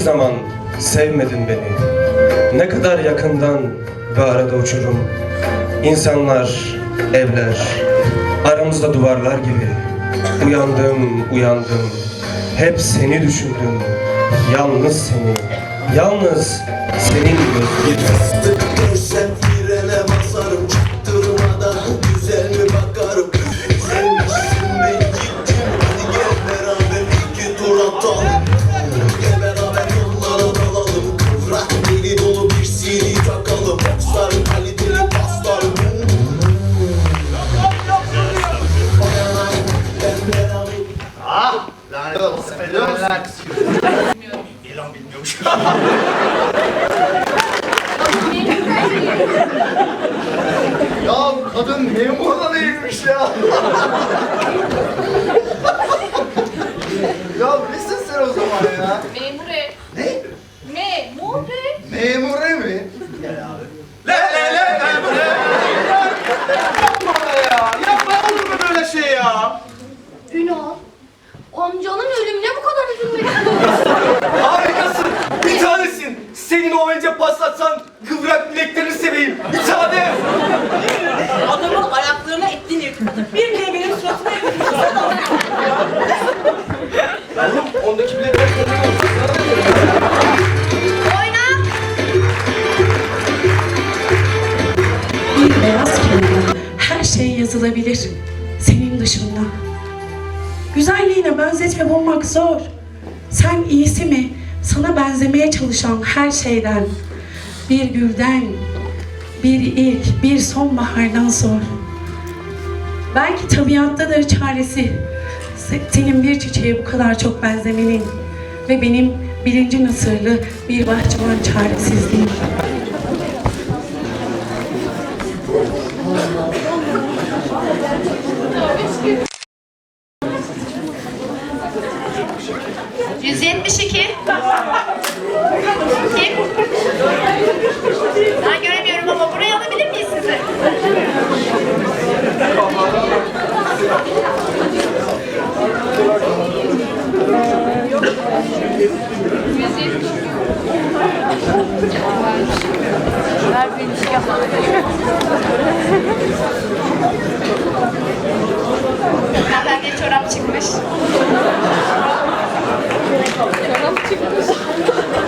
zaman sevmedin beni. Ne kadar yakından ve arada uçurum. İnsanlar, evler, aramızda duvarlar gibi. Uyandım, uyandım. Hep seni düşündüm. Yalnız seni, yalnız senin gözlerine. Biliyor musun? İlan bilmiyormuş. ya kadın memurla değilmiş ya. ya Amcanın ölümüne bu kadar üzülmek. Harikasın. Bir tanesin. Senin o önce paslatsan kıvrak bileklerini seveyim. Bir tane. Adamın ayaklarına ettin yırtmadın. Bir bile benim suratıma yakıştı. Oğlum ondaki bilekler Oyna. Bir beyaz kağıda her şey yazılabilir senin dışında. Güzelliğine benzetme bulmak zor. Sen iyisi mi? Sana benzemeye çalışan her şeyden, bir gülden, bir ilk, bir sonbahardan sor. Belki tabiattadır çaresi. Se- Senin bir çiçeğe bu kadar çok benzemenin ve benim birinci nasırlı bir bahçıvan çaresizliğim. Yüz yetmiş iki. Kim? Ben göremiyorum ama buraya alabilir miyiz sizi? Ver beni yapma. Benden bir çorap çıkmış. 아, 감사합니다.